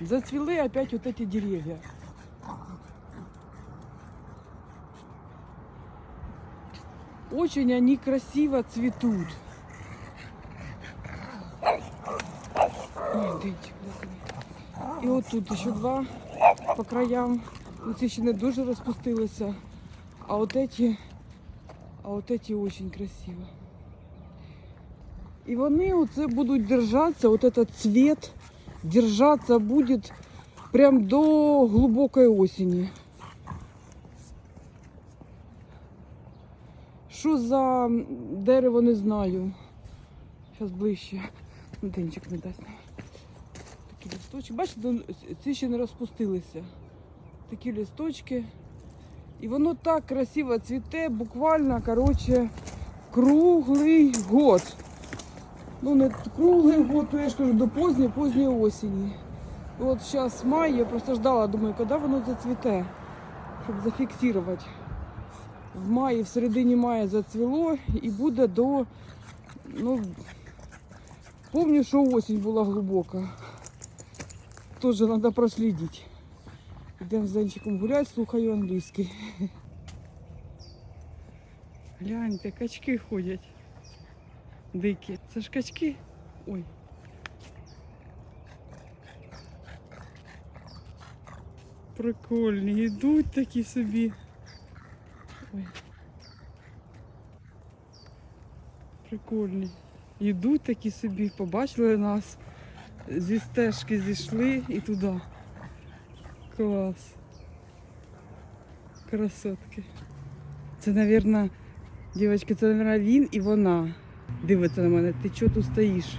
Зацвели опять вот эти деревья. Очень они красиво цветут. Ой, денчик, блядь. І от тут ще два по краям. Ну, Ці ще не дуже розпустилися. А от эти, а от эти очень красиво. І вони оце будуть держатися, от этот цвет Держаться будет прям до глубокой осени. Що за дерево, не знаю. Зараз ближче. Денчик не дасть. Такі листочки. Бачите, ну, ці ще не розпустилися. Такі листочки. І воно так красиво цвіте, буквально, коротше, круглий год. Ну, не круглий год, то я ж кажу, до поздньої, поздньої осені. І от зараз май, я просто ждала, думаю, коли воно зацвіте, щоб зафіксувати. В маї, в середині мая зацвіло і буде до, ну, помню, що осінь була глибока. Теж треба прослідити. Йдемо з Денчиком гуляти, слухаю англійський. Гляньте, качки ходять. Дикі. Це ж качки. Ой. Прикольні, йдуть такі собі. Ой. Прикольні. Йдуть такі собі, побачили нас, зі стежки зійшли і туди. Клас. Красотки. Це, мабуть, дівчатки, це, мабуть, він і вона. Дивиться на мене, ти чого тут стоїш?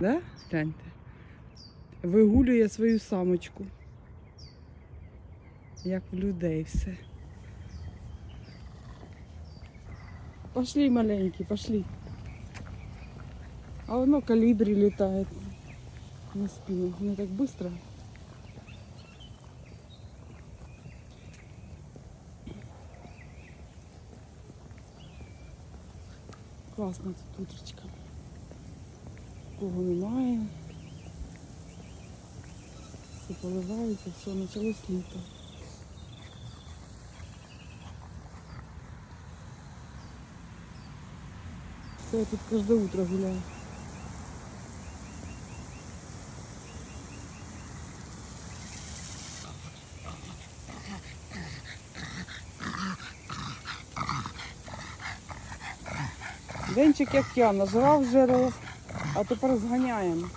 Да? Гляньте. Вигулює свою самочку. Як в людей все. Пошли, маленький, пошли. А воно калибри летает на спину. Не так быстро. Класно тут утречка. Кого немає. Все поливається, все, почалось літо. Все, я тут кожне утро гуляю. Денчик як я, нажрав жиру, а тепер зганяємо.